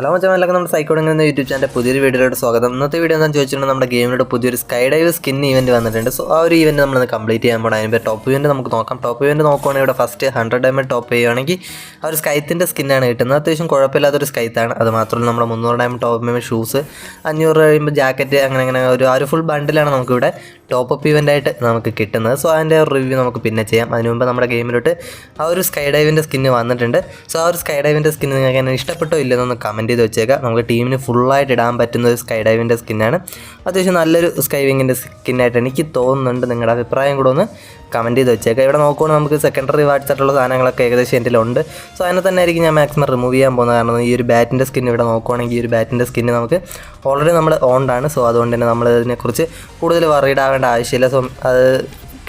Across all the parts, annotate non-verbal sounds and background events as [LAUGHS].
Hello മച്ചാൻ എല്ലാവർക്കും നമ്മുടെ സൈക്കോഡിംഗ് എന്ന യൂട്യൂബ് ചാനലിന്റെ പുതിയൊരു വീഡിയോയിലോട്ട് സ്വാഗതം. ഇന്നത്തെ വീഡിയോ എന്താണെന്ന് ചോദിച്ചിട്ടുണ്ടെങ്കിൽ നമ്മുടെ ഗെയിമിലോട്ട് പുതിയൊരു സ്കൈ ഡൈവ് സ്കിൻ ഇവന്റ് വന്നിട്ടുണ്ട്. സോ ആ ഒരു ഇവന്റ് നമ്മൾ കംപ്ലീറ്റ് ചെയ്യാൻ പോകണം അതിന്റെ ടോപ്പ് ഇവന്റ് നമുക്ക് നോക്കാം. ടോപ്പ് ഇവന്റ് നോക്കുവാണെങ്കിൽ ഇവിടെ ഫസ്റ്റ് ഹൺഡ്രഡ് ഡയമണ്ട് ടോപ്പ് ചെയ്യുകയാണെങ്കിൽ ആ ഒരു സ്കൈത്തിന്റെ സ്കിന്നാണ് കിട്ടുന്നത്. അത്യാവശ്യം കുഴപ്പമില്ലാത്തൊരു സ്കൈത്താണ് അത് മാത്രമല്ല നമ്മുടെ മുന്നൂറ് ഡയമണ്ട് ടോപ്പ് ഷൂസ് അഞ്ഞൂറ് കഴിയുമ്പോൾ ജാക്കറ്റ് അങ്ങനെ അങ്ങനെ ഒരു ആ ഒരു ഫുൾ ബണ്ടിലാണ് നമുക്കിവിടെ ടോപ്പ് അപ്പ് ഇവന്റ് ആയിട്ട് നമുക്ക് കിട്ടുന്നത്. സോ അതിന്റെ റിവ്യൂ നമുക്ക് പിന്നെ ചെയ്യാം. അതിന് മുമ്പ് നമ്മുടെ ഗെയിമിലോട്ട് ആ ഒരു സ്കൈ ഡൈവിന്റെ സ്കിന്ന് വന്നിട്ടുണ്ട്. സോ ആ ഒരു സ്കൈ ഡൈവിന്റെ സ്കിന്ന് നിങ്ങൾക്ക് എന്നെ ഇഷ്ടപ്പെട്ടോ ഇല്ലെന്നൊന്ന് കമന്റ് ചെയ്ത് വെച്ചേക്കാം. നമുക്ക് ടീമിന് ഫുള്ളായിട്ട് ഇടാൻ പറ്റുന്ന ഒരു സ്കൈ ഡൈവിന്റെ സ്കിന്നാണ് അത്യാവശ്യം നല്ലൊരു സ്കൈവിങ്ങിന്റെ സ്കിന്നായിട്ട് എനിക്ക് തോന്നുന്നുണ്ട്. നിങ്ങളുടെ അഭിപ്രായം കൂടെ ഒന്ന് കമന്റ് ചെയ്ത് വെച്ചേക്കാം. ഇവിടെ നോക്കുവാണെങ്കിൽ നമുക്ക് സെക്കൻഡറി റിവാർഡ്സ് ആയിട്ടുള്ള സാധനങ്ങളൊക്കെ ഏകദേശം എന്റെ ഉണ്ട് സോ അതിനെ തന്നെ ആയിരിക്കും ഞാൻ മാക്സിമം റിമൂവ് ചെയ്യാൻ പോകുന്നത്. കാരണം ഈ ഒരു ബാറ്റിന്റെ സ്കിൻ ഇവിടെ നോക്കുവാണെങ്കിൽ ഈ ഒരു ബാറ്റിന്റെ സ്കിന്ന് നമുക്ക് ഓൾറെഡി നമ്മൾ ഓണ്ടാണ് സോ അതുകൊണ്ട് തന്നെ നമ്മൾ ഇതിനെക്കുറിച്ച് കൂടുതൽ വറീഡ് ആവേണ്ട ആവശ്യമില്ല. സോ അത്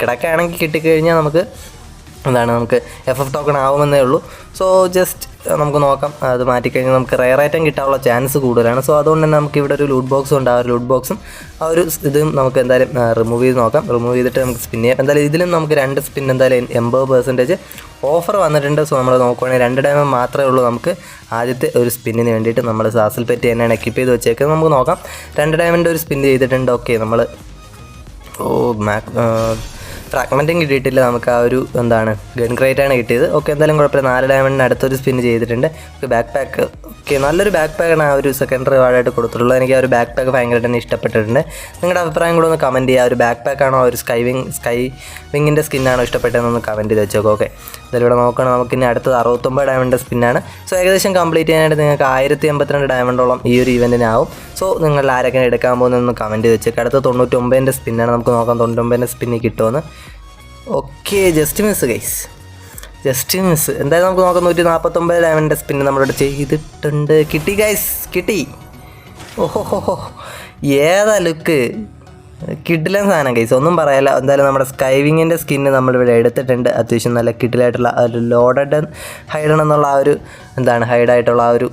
കിടക്കുകയാണെങ്കിൽ കിട്ടിക്കഴിഞ്ഞാൽ നമുക്ക് എന്താണ് നമുക്ക് എഫ് എഫ് ടോക്കൺ ആവുമെന്നേ ഉള്ളൂ. സോ ജസ്റ്റ് നമുക്ക് നോക്കാം. അത് മാറ്റിക്കഴിഞ്ഞാൽ നമുക്ക് റയർ ഐറ്റം കിട്ടാനുള്ള ചാൻസ് കൂടുതലാണ്. സോ അതുകൊണ്ട് തന്നെ നമുക്ക് ഇവിടെ ഒരു ലൂട്ട് ബോക്സും ഉണ്ട്. ആ ഒരു ലൂട്ട് ബോക്സും ആ ഒരു ഇതും നമുക്ക് എന്തായാലും റിമൂവ് ചെയ്ത് നോക്കാം. റിമൂവ് ചെയ്തിട്ട് നമുക്ക് സ്പിൻ ചെയ്യാം. എന്തായാലും ഇതിലും നമുക്ക് രണ്ട് സ്പിൻ എന്തായാലും എൺപത് പെർസെന്റേജ് ഓഫർ വന്നിട്ടുണ്ട്. സോ നമ്മൾ നോക്കുവാണെങ്കിൽ രണ്ട് ടൈം മാത്രമേ ഉള്ളൂ നമുക്ക് ആദ്യത്തെ ഒരു സ്പിന്നിന് വേണ്ടിയിട്ട്. നമ്മൾ സാസിൽ പറ്റി തന്നെയാണ് എക്യൂപ്പ് ചെയ്ത് വെച്ചേക്കുന്നത്. നമുക്ക് നോക്കാം. രണ്ട് ടൈമിന്റെ ഒരു സ്പിൻ ചെയ്തിട്ടുണ്ട്. ഓക്കെ നമ്മൾ ഓ മാക് ഫ്രാഗ്മെന്റും കിട്ടിയിട്ടില്ല. നമുക്ക് ആ ഒരു എന്താണ് ഗൺ ആണ് കിട്ടിയത്. ഓക്കെ എന്തായാലും കുഴപ്പമില്ല. നാല് ഡയമണ്ടിന് അടുത്തൊരു സ്പിൻ ചെയ്തിട്ടുണ്ട്. ബാക്ക് പാക്ക് ഓക്കെ നല്ലൊരു ബാക്ക് പാക്കാണ് ആ ഒരു സെക്കൻഡറി വാർഡായിട്ട് കൊടുത്തിട്ടുള്ളത്. എനിക്ക് ആ ഒരു ബാക്ക് പാക്ക് ഭയങ്കരമായിട്ട് തന്നെ ഇഷ്ടപ്പെട്ടിട്ടുണ്ട്. നിങ്ങളുടെ അഭിപ്രായം കൂടെ ഒന്ന് കമന്റ് ചെയ്യുക. ആ ഒരു ബാക്ക് പാക്കാണോ ഒരു സ്കൈ വിങ് സ്കൈ വിങ്ങിന്റെ സ്കിന്നാണോ ഇഷ്ടപ്പെട്ടതെന്നൊന്ന് കമന്റ് ചെയ്ത് വെച്ചേക്കോ. ഓക്കെ എന്തായാലും ഇവിടെ നോക്കണം. നമുക്ക് ഇനി അടുത്തത് അറുപത്തൊമ്പത് ഡയമണ്ട് സ്പിന്നാണ് സോ ഏകദേശം കംപ്ലീറ്റ് ചെയ്യാനായിട്ട് നിങ്ങൾക്ക് ആയിരത്തി എൺപത്തിരണ്ട് ഡയമണ്ടോളം ഈ ഒരു ഇവന്റിനാവും സോ നിങ്ങൾ ആരൊക്കെ എടുക്കാൻ പോകുന്നതെന്ന് കമന്റ് ചെയ്ത് വെച്ചേക്കും. അടുത്ത തൊണ്ണൂറ്റൊമ്പതിന്റെ സ്പിന്നാണ് നമുക്ക് നോക്കാം തൊണ്ണൂറ്റൊമ്പതിന്റെ സ്പിന്നിൽ കിട്ടുമെന്ന് okay just miss guys just miss എന്തായാലും നമുക്ക് നോക്കാം നൂറ്റി നാൽപ്പത്തൊമ്പത് ഡയമണ്ടിന്റെ സ്പിന്ന് നമ്മളിവിടെ ചെയ്തിട്ടുണ്ട്. കിട്ടി ഗൈസ് കിട്ടി. ഓഹോ ഏതാ ലുക്ക് കിഡിലൻ സാധനം ഗൈസ് ഒന്നും പറയല്ല. എന്തായാലും നമ്മുടെ സ്കൈവിങ്ങിന്റെ സ്കിന്ന് നമ്മളിവിടെ എടുത്തിട്ടുണ്ട്. അത്യാവശ്യം നല്ല കിഡിലായിട്ടുള്ള ഒരു ലോഡഡ് ഹൈഡൺ എന്നുള്ള ആ ഒരു എന്താണ് ഹൈഡായിട്ടുള്ള ആ ഒരു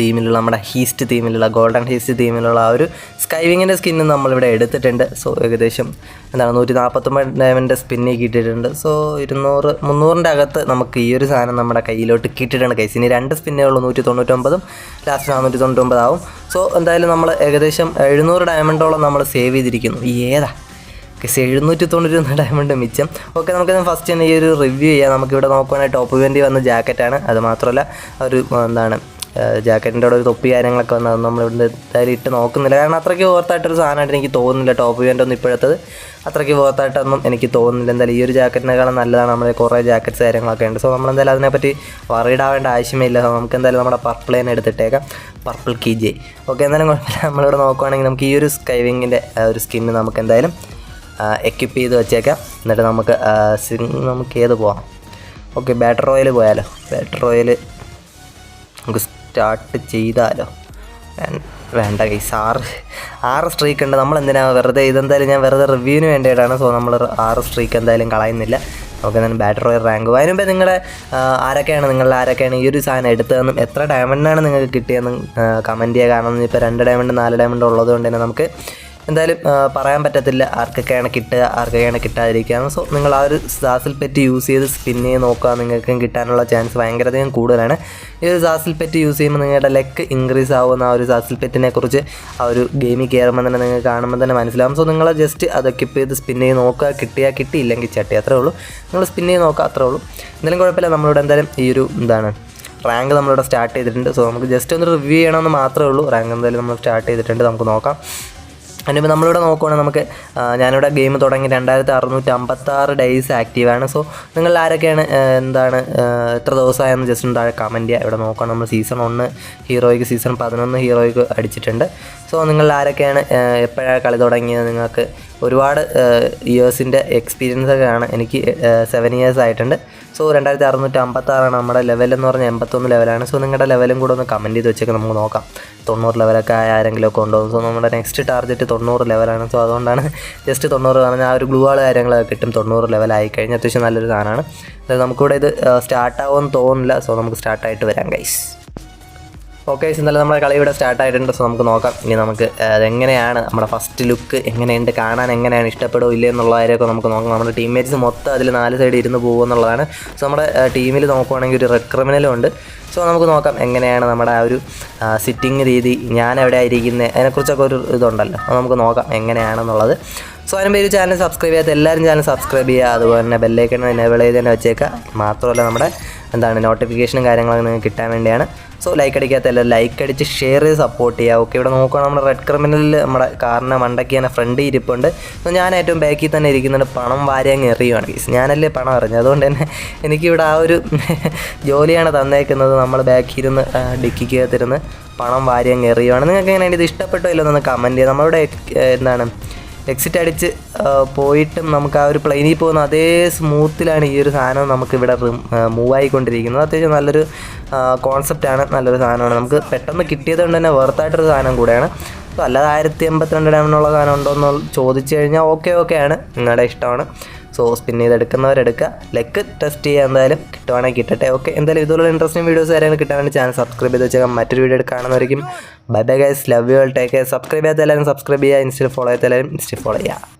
തീമിലുള്ള നമ്മുടെ ഹീസ്റ്റ് തീമിലുള്ള ഗോൾഡൻ ഹീസ്റ്റ് തീമിലുള്ള ആ ഒരു സ്കൈവിങ്ങിന്റെ സ്കിന്ന് നമ്മളിവിടെ എടുത്തിട്ടുണ്ട്. സോ ഏകദേശം എന്താണ് നൂറ്റി നാൽപ്പത്തൊമ്പത് ഡയമന്റെ സ്പിന്നി കിട്ടിയിട്ടുണ്ട്. സോ ഇരുന്നൂറ് മുന്നൂറിന്റെ അകത്ത് നമുക്ക് ഈ ഒരു സാധനം നമ്മുടെ കയ്യിലോട്ട് കിട്ടിയിട്ടുണ്ട് കൈസ് ഇനി രണ്ട് സ്പിന്നേ ഉള്ളൂ നൂറ്റി തൊണ്ണൂറ്റൊമ്പതും ലാസ്റ്റ് നാനൂറ്റി തൊണ്ണൂറ്റൊമ്പതാവും സോ എന്തായാലും നമ്മൾ ഏകദേശം എഴുന്നൂറ് ഡയമണ്ടോളം നമ്മൾ സേവ് ചെയ്തിരിക്കുന്നു. ഏതാ? ഗസ് എഴുന്നൂറ്റി തൊണ്ണൂറ്റി ഡയമണ്ട് മിച്ചം. ഓക്കെ നമുക്ക് ഫസ്റ്റ് തന്നെ ഈ ഒരു റിവ്യൂ ചെയ്യാം. നമുക്കിവിടെ നോക്കുവാണെങ്കിൽ ടോപ്പ് വേണ്ടി വന്ന ജാക്കറ്റാണ് അത് മാത്രമല്ല ഒരു എന്താണ് ജാക്കറ്റിന്റെ അവിടെ ഒരു തൊപ്പി കാര്യങ്ങളൊക്കെ വന്നത് ഇവിടെ എന്തായാലും ഇട്ട് നോക്കുന്നില്ല. കാരണം അത്രയ്ക്ക് വേർത്തായിട്ടൊരു സാധനമായിട്ട് എനിക്ക് തോന്നുന്നില്ല. ടോപ്പ് വേന്റെ ഒന്നും ഇപ്പോഴത്തത് അത്രയ്ക്ക് വേർത്തായിട്ടൊന്നും എനിക്ക് തോന്നുന്നില്ല. എന്തായാലും ഈ ഒരു ജാക്കറ്റിനേക്കാളും നല്ലതാണ്. നമ്മൾ കുറേ ജാക്കറ്റ്സ് കാര്യങ്ങളൊക്കെ ഉണ്ട്. സോ നമ്മൾ എന്തായാലും അതിനെപ്പറ്റി വറീഡാവേണ്ട ആവശ്യമില്ല സോ നമുക്ക് എന്തായാലും നമ്മുടെ പർപ്പിൾ തന്നെ എടുത്തിട്ടേക്കാം. പർപ്പിൾ കി ജെ ഓക്കെ എന്തായാലും കുഴപ്പമില്ല. നമ്മളിവിടെ നോക്കുവാണെങ്കിൽ നമുക്ക് ഈ ഒരു സ്കൈവിങ്ങിന്റെ ഒരു സ്കിന്ന് നമുക്ക് എന്തായാലും എക്യുപ്പ് ചെയ്ത് വെച്ചേക്കാം. എന്നിട്ട് നമുക്ക് നമുക്ക് ഏത് പോവാം? ഓക്കെ ബാറ്റർ റോയൽ പോയാലോ? ബാറ്റർ റോയൽ നമുക്ക് സ്റ്റാർട്ട് ചെയ്താലോ? വേണ്ട കൈസ് ആറ് ആറ് സ്ട്രീക്ക് ഉണ്ട്. നമ്മൾ എന്തിനാണ് വെറുതെ ഇതെന്തായാലും ഞാൻ വെറുതെ റിവ്യൂവിന് വേണ്ടിയിട്ടാണ്. സോ നമ്മൾ ആറ് സ്ട്രീക്ക് എന്തായാലും കളയുന്നില്ല. ഓക്കെ ഞാൻ ബാറ്റർ റോയൽ റാങ്ക് അതിന് മുമ്പേ നിങ്ങളുടെ ആരൊക്കെയാണ് നിങ്ങളുടെ ആരൊക്കെയാണ് ഈ ഒരു സാധനം എടുത്തതെന്നും എത്ര ഡയമണ്ടാണ് നിങ്ങൾക്ക് കിട്ടിയതെന്നും കമന്റ് ചെയ്യുക. കാരണം ഇപ്പോൾ രണ്ട് ഡയമണ്ട് നാല് ഡയമണ്ട് ഉള്ളത് കൊണ്ട് തന്നെ നമുക്ക് എന്തായാലും പറയാൻ പറ്റത്തില്ല ആർക്കൊക്കെയാണ് കിട്ടുക ആർക്കൊക്കെയാണ് കിട്ടാതിരിക്കുക. സോ നിങ്ങൾ ആ ഒരു സാസിൽ പെറ്റ് യൂസ് ചെയ്ത് സ്പിൻ ചെയ്ത് നോക്കുക. നിങ്ങൾക്കും കിട്ടാനുള്ള ചാൻസ് ഭയങ്കരധികം കൂടുതലാണ്. ഈ ഒരു സാസിൽ പെറ്റ് യൂസ് ചെയ്യുമ്പോൾ നിങ്ങളുടെ ലെക്ക് ഇൻക്രീസ് ആവുന്ന ആ ഒരു സാസിൽ പെറ്റിനെ കുറിച്ച് ആ ഒരു ഗെയിമിൽ കയറുമ്പോൾ തന്നെ നിങ്ങൾക്ക് കാണുമ്പോൾ തന്നെ മനസ്സിലാവും. സോ നിങ്ങൾ ജസ്റ്റ് അതൊക്കെ ഇപ്പോൾ ചെയ്ത് സ്പിൻ ചെയ്ത് നോക്കുക. കിട്ടിയാൽ കിട്ടിയില്ലെങ്കിൽ ചട്ടി അത്രേ ഉള്ളൂ. നിങ്ങൾ സ്പിൻ ചെയ്ത് നോക്കുക അത്രേ ഉള്ളൂ. എന്തായാലും കുഴപ്പമില്ല. നമ്മളിവിടെ എന്തായാലും ഈ ഒരു എന്താണ് റാങ്ക് നമ്മളിവിടെ സ്റ്റാർട്ട് ചെയ്തിട്ടുണ്ട്. സോ നമുക്ക് ജസ്റ്റ് ഒന്ന് റിവ്യൂ ചെയ്യണമെന്ന് മാത്രമേ ഉള്ളൂ. റാങ്ക് എന്തായാലും നമ്മൾ സ്റ്റാർട്ട് ചെയ്തിട്ടുണ്ട്. നമുക്ക് നോക്കാം. അതിനിപ്പോൾ നമ്മളിവിടെ നോക്കുവാണെങ്കിൽ നമുക്ക് ഞാനിവിടെ ഗെയിം തുടങ്ങി രണ്ടായിരത്തി അറുന്നൂറ്റി അമ്പത്താറ് ഡേയ്സ് ആക്റ്റീവാണ് സോ നിങ്ങൾ ആരൊക്കെയാണ് എന്താണ് എത്ര ദിവസമായെന്ന് ജസ്റ്റ് ഒന്ന് താഴെ കമന്റ് ചെയ്യുക. ഇവിടെ നോക്കുകയാണ് നമ്മൾ സീസൺ ഒന്ന് ഹീറോയ്ക്ക് സീസൺ പതിനൊന്ന് ഹീറോയ്ക്ക് അടിച്ചിട്ടുണ്ട്. സോ നിങ്ങൾ ആരൊക്കെയാണ് എപ്പോഴാണ് കളി തുടങ്ങിയത് നിങ്ങൾക്ക് ഒരുപാട് ഇയേഴ്സിന്റെ എക്സ്പീരിയൻസ് ഒക്കെയാണ് എനിക്ക് സെവൻ ഇയേഴ്സ് ആയിട്ടുണ്ട്. സോ രണ്ടായിരത്തി അറുന്നൂറ്റി അമ്പത്താറാണ് നമ്മുടെ ലെവൽ എന്ന് പറഞ്ഞാൽ എൺപത്തൊന്ന് ലെവലാണ് സോ നിങ്ങളുടെ ലെവലും കൂടെ ഒന്ന് കമന്റ് ചെയ്ത് വെച്ചൊക്കെ നമുക്ക് നോക്കാം. തൊണ്ണൂറ് ലെവലൊക്കെ ആരെങ്കിലും ഒക്കെ ഉണ്ടോ? സോ നമ്മുടെ നെക്സ്റ്റ് ടാർഗറ്റ് തൊണ്ണൂറ് ലെവലാണ് സോ അതുകൊണ്ടാണ് ജസ്റ്റ് തൊണ്ണൂറ് പറഞ്ഞാൽ ആ ഒരു ഗ്ലൂ ആൾ കാര്യങ്ങളൊക്കെ കിട്ടും. തൊണ്ണൂറ് ലെവലായി കഴിഞ്ഞാൽ അത്യാവശ്യം നല്ലൊരു സാധനമാണ്. നമുക്കിവിടെ ഇത് സ്റ്റാർട്ടാവുമെന്ന് തോന്നുന്നില്ല. സോ നമുക്ക് സ്റ്റാർട്ടായിട്ട് വരാം ഗൈസ് ഓക്കെ ഇന്നലെ നമ്മുടെ കളി ഇവിടെ സ്റ്റാർട്ട് ആയിട്ടുണ്ട്. സോ നമുക്ക് നോക്കാം. ഇനി നമുക്ക് എങ്ങനെയാണ് നമ്മുടെ ഫസ്റ്റ് ലുക്ക് എങ്ങനെയുണ്ട്? കാണാൻ എങ്ങനെയാണ്? ഇഷ്ടപ്പെടുമോ ഇല്ല എന്നുള്ള കാര്യമൊക്കെ നമുക്ക് നോക്കാം. നമ്മുടെ ടീംമേറ്റ്സ് മൊത്തം അതിൽ നാല് സൈഡ് ഇരുന്ന് പോകുമെന്നുള്ളതാണ്. സോ നമ്മുടെ ടീമിൽ നോക്കുവാണെങ്കിൽ ഒരു റെഡ് ഉണ്ട്. സോ നമുക്ക് നോക്കാം എങ്ങനെയാണ് നമ്മുടെ ആ ഒരു സിറ്റിംഗ് രീതി. ഞാൻ എവിടെ ആയിരിക്കുന്നത് അതിനെക്കുറിച്ചൊക്കെ ഒരു ഇതുണ്ടല്ലോ. അപ്പോൾ നമുക്ക് നോക്കാം എങ്ങനെയാണെന്നുള്ളത്. സോ അതിന് പേര് ചാനൽ സബ്സ്ക്രൈബ് ചെയ്യാത്ത എല്ലാവരും ചാനൽ സബ്സ്ക്രൈബ് ചെയ്യുക. അതുപോലെ തന്നെ ബെല്ലൈക്കൺ എനേബിൾ ചെയ്ത് തന്നെ വെച്ചേക്കുക. മാത്രമല്ല നമ്മുടെ എന്താണ് നോട്ടിഫിക്കേഷനും കാര്യങ്ങളൊക്കെ നിങ്ങൾക്ക് കിട്ടാൻ വേണ്ടിയാണ്. സോ ലൈക്ക് അടിക്കാത്ത എല്ലാവരും ലൈക്ക് അടിച്ച് ഷെയർ ചെയ്ത് സപ്പോർട്ട് ചെയ്യുക ഓക്കെ ഇവിടെ നോക്കുക നമ്മുടെ റെഡ് ക്രിമിനലിൽ നമ്മുടെ കാറിനെ മണ്ടയ്ക്ക് തന്നെ ഫ്രണ്ട് ഇരിപ്പുണ്ട് സോ ഞാൻ ഏറ്റവും ബാക്കിൽ തന്നെ ഇരിക്കുന്നുണ്ട്. പണം വാരി അങ്ങ് എറിയുവാണ്. ഞാനല്ലേ പണം എറിഞ്ഞത്? അതുകൊണ്ട് തന്നെ എനിക്കിവിടെ ആ ഒരു [LAUGHS] ജോലിയാണ് തന്നേക്കുന്നത്. നമ്മൾ ബാക്കിൽ ഇരുന്ന് ഡിക്കിക്കകത്തിരുന്ന് പണം വാരി അങ്ങ് എറിയുവാണ്. നിങ്ങൾക്ക് എങ്ങനെയാണ് ഇത് ഇഷ്ടപ്പെട്ടോ ഇല്ലെന്നൊന്ന് കമന്റ് ചെയ്യുക നമ്മളിവിടെ എന്താണ്? എക്സിറ്റ് അടിച്ച് പോയിട്ടും നമുക്ക് ആ ഒരു പ്ലെയിനിൽ പോകുന്ന അതേ സ്മൂത്തിലാണ് ഈ ഒരു സാധനം നമുക്ക് ഇവിടെ മൂവ് ആയിക്കൊണ്ടിരിക്കുന്നത്. അത്യാവശ്യം നല്ലൊരു കോൺസെപ്റ്റാണ് നല്ലൊരു സാധനമാണ്. നമുക്ക് പെട്ടെന്ന് കിട്ടിയത് കൊണ്ട് തന്നെ വെർത്തായിട്ടൊരു സാധനം കൂടെയാണ്. അപ്പോൾ അല്ലാതെ ആയിരത്തി എൺപത്തിരണ്ട് ഡാമിനുള്ള സാധനം ഉണ്ടോ എന്ന് ചോദിച്ചു കഴിഞ്ഞാൽ ഓക്കെ ഓക്കെ ആണ്. നിങ്ങളുടെ ഇഷ്ടമാണ്. സോ സ്പിൻ ചെയ്തെടുക്കുന്നവരെടുക്കുക ലെക്ക് ടെസ്റ്റ് ചെയ്യുക എന്തായാലും കിട്ടുവാണെങ്കിൽ കിട്ടട്ടെ. ഓക്കെ എന്തായാലും ഇതുപോലുള്ള ഇൻട്രസ്റ്റിംഗ് വീഡിയോസ് കാര്യങ്ങൾ കിട്ടാൻ ചാനൽ സബ്സ്ക്രൈബ് ചെയ്ത് വെച്ചാൽ മറ്റൊരു video കാണുന്നവരിക്കും. Bye bye guys love you take subscribe ചെയ്യാത്ത എല്ലാവരും സബ്സ്ക്രൈബ് ചെയ്യുക. ഇൻസ്റ്റയിൽ ഫോളോ ചെയ്യാത്ത എല്ലാവരും ഫോളോ ചെയ്യുക.